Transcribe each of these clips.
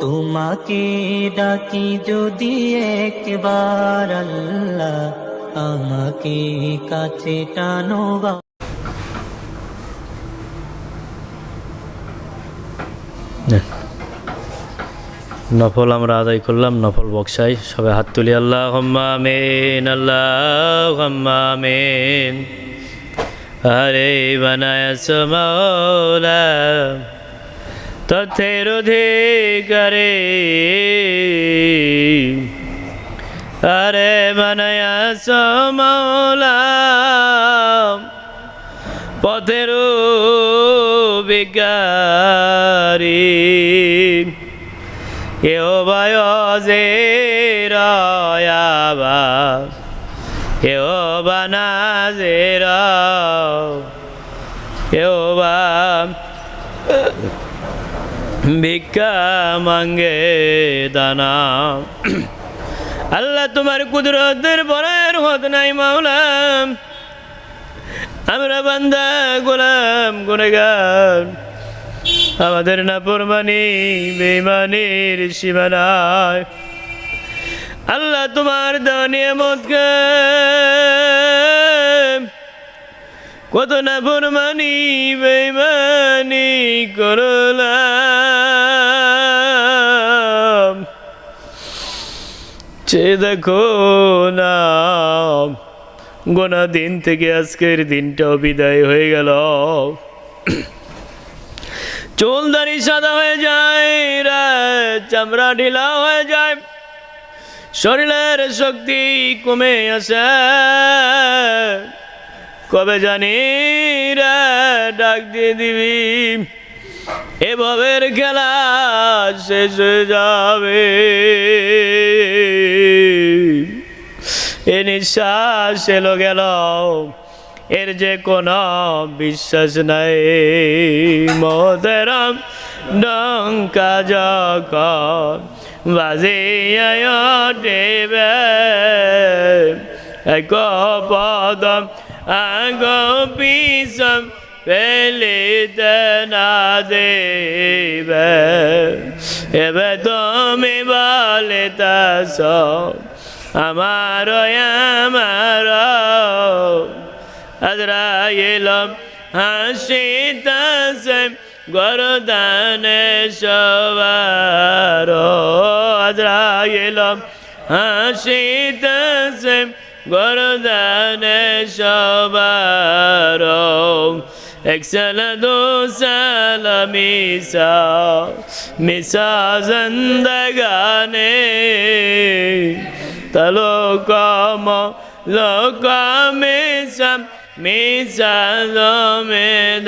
তোমাকে ডাকি যদি একবার আল্লাহ আমাকে কাছে টানো নফল আমরা আদায় করলাম, নফল বক্সাই সবাই হাত তুলি আল্লাহ মেন আল্লাহ মেন আরে বানায় সমৌলা তথের অধিকারে আরে বানায় সমৌলা পথের বিকারী Jehovah Yozirayaba Jehovah Nazira Jehovah ভিক্ষা মাঙ্গে দানা। আল্লাহ তোমার কুদরতের বড়ের হত নাই মাওলাম আমরা বান্দা, গোলাম গুনেগার আমাদের না পরমানি বেমানির সীমানায়। আল্লাহ তোমার দেওয়া নিয়ামতকে কত না পরমানি বেমানি করলাম। চে দেখো না গোনা দিন থেকে আজকের দিনটাও বিদায় হয়ে গেল। চুল দাড়ি সাদা হয়ে যায়, রাত চামড়া ঢিলা হয়ে যায়। শরীরের শক্তি কমে আসে। কবে জানি রে ডাক দিয়ে দিবি। এভাবের খেলা শেষ হয়ে যাবে। এ নিঃশ্বাস এলো গেল। এর যে কোনো বিশ্বাস নাই। মতেরাম ডঙ্কা যখন বাজিয়ায় দেবে এক পদম আগ পিসম ফেলিতে না দেবে। এবে তুমি বলে তাস আমার আমার আজরাইলম হাসিতাছে গরদানে সবার আজরাইলম হাসিতাছে গরদানে সবার একসাল দো সাল মিসা মিসা জিন্দগানে তলো কম লোকামেশাম মিশা জমেদারি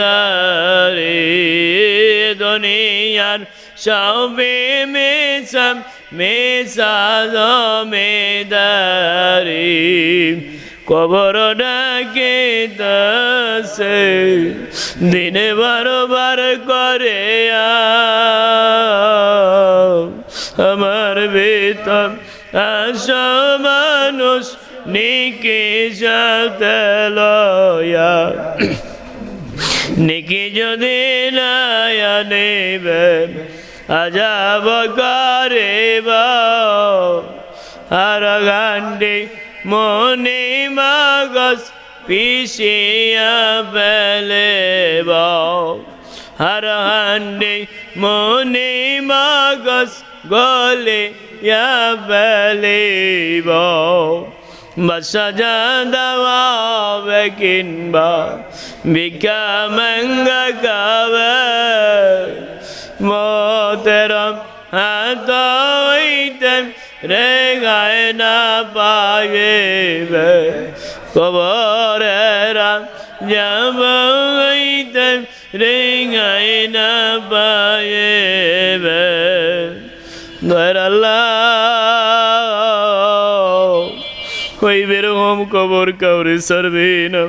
দুনিয়ার সবে মেশাম মিশা জমেদারি কবর ডাকে দশে দিনে বারবার করে আমার বেতন আশা মানুষ নিকে সাথে লয়া নিকি যদি লয়া নেবে, আজাব করিব। আর গান্ডি মনে মাগস পিছিয়া পেলেব হর হান্ডি মনে মাগস গলে ইয়া পেলেব বসজা দাওয়াবে কিনবা ভিক্ষা মঙ্গা গাবে মোতেরম হাত হইতে রে গায় না পাইবে, কবরেরা যাব রে গায় না পাইবে। আল্লাহ। কই বেরকম কবর কাউরে সারবে না।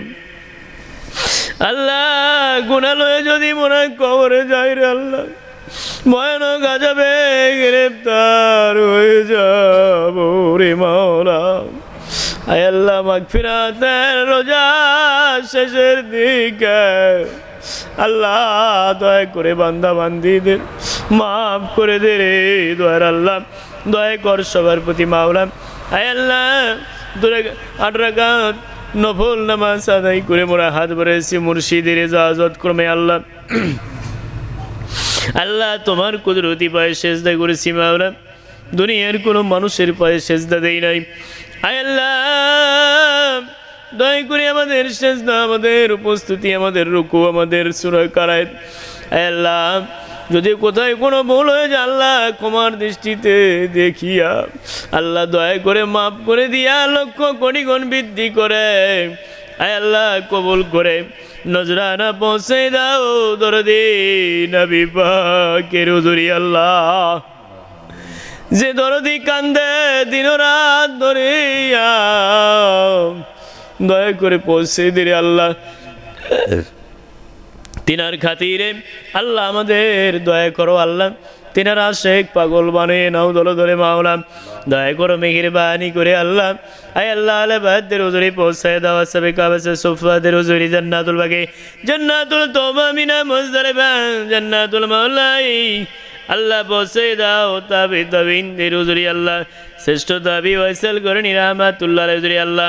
আল্লাহ, গুণালয়ে যদি মনে কবরে যাই রে আল্লাহ। ভয়ানক আজাবে গ্রেপ্তার হয়ে যাব রে মাওলা। আয় আল্লাহ, মাগফিরাতের রোজা শেষের দিকে। আল্লাহ, দয়া করে বান্দা বান্দিদের মাফ করে দে রে, দয়ার আল্লাহ। দয়া কর সবার প্রতি মাওলা। আয় আল্লাহ, দূরে আট নফল নামাজ আদায় করে মোরা হাত ভরেছি মুর্শিদের জাজত ক্রমে আল্লাহ। আল্লাহ তোমার কুদরতি পায়ে সেজদা করেছি মাওলা। দুনিয়ার কোনো মানুষের পায়ে সেজদা দেই নাই। আল্লাহ, দয়া করে আমাদের সেজদা, আমাদের উপস্থিতি, আমাদের রুকু, আমাদের সুরয় কারায় আয় আল্লাহ যদি কোথায় কোনো ভুল হয়ে যায়, আল্লাহ ক্ষমার দৃষ্টিতে দেখিয়া আল্লাহ দয়া করে মাফ করে দিয়া লক্ষ কোটি গুণ বৃদ্ধি করে। আয় আল্লাহ, কবুল করে। নজরানা পৌঁছে দাও দরদি নবী পাকের হুজুরি আল্লাহ। যে দরদি কান্দে দিন রাত ধরিয়া, দয়া করে পৌঁছে দিরে আল্লাহ। তিনার খাতিরে আল্লাহ আমাদের দয়া করো আল্লাহ। তিনার শেখ পাগল বানিয়ে নাও দলে দলে মাওলাম দয়া করো মেঘের বাহানি করে আল্লাহ। আই আল্লাহ বাহাদের উজুরি পৌঁছায় দাও সবে কাবাসে সোফাদের উজুরি জান্নাতুল বাগে। জান্নাতুল তোমা মিনা মজদারে জান্নাতুল মাওলাই। আল্লাহ বসে দাও তাবি তাবিন হুজুরি আল্লাহ। শ্রেষ্ঠ দাবি ওয়াইসাল করে নিরামাতুল্লাহ হুজুরি আল্লাহ।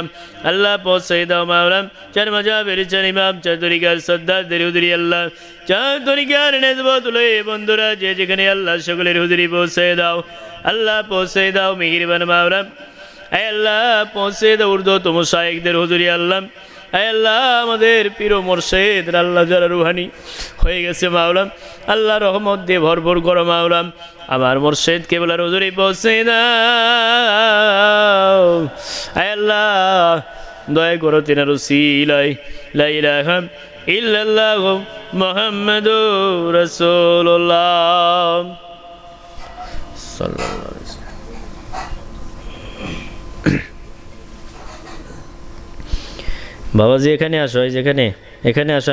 আল্লাহ পৌঁছে দাও মাওলাম চার মজা বেরিচান ইমাম, চার তরিকার সর্দার দের হুজুরি আল্লাহ। চার তরিকার নেজবত লয়ে বন্ধুরা, যে যেখানে আল্লাহ সকলের হুজুরি পৌঁছে দাও। আল্লাহ পৌঁছে দাও মিহিরবান মাওলাম আয় আল্লাহ পৌঁছে দাও উর্দু তোম শায়েকদের হুজুরি আল্লাহ। আল্লাহ, আমাদের প্রিয় মোর্শেদ আল্লাহ যারা রুহানি হয়ে গেছে মাওলাম আল্লাহ রহমত দিয়ে ভরপুর করো মাওলাম আমার মোর্শেদ কেবল আর হুজুরি পৌঁছে আয় আল্লাহ, দয়া করো তিনার উসিলাই লা ইলাহা ইল্লাল্লাহ মুহাম্মাদুর রাসূলুল্লাহ। সাল্লাল্লাহু বাবাজি এখানে আসো এই যেখানে এখানে আসো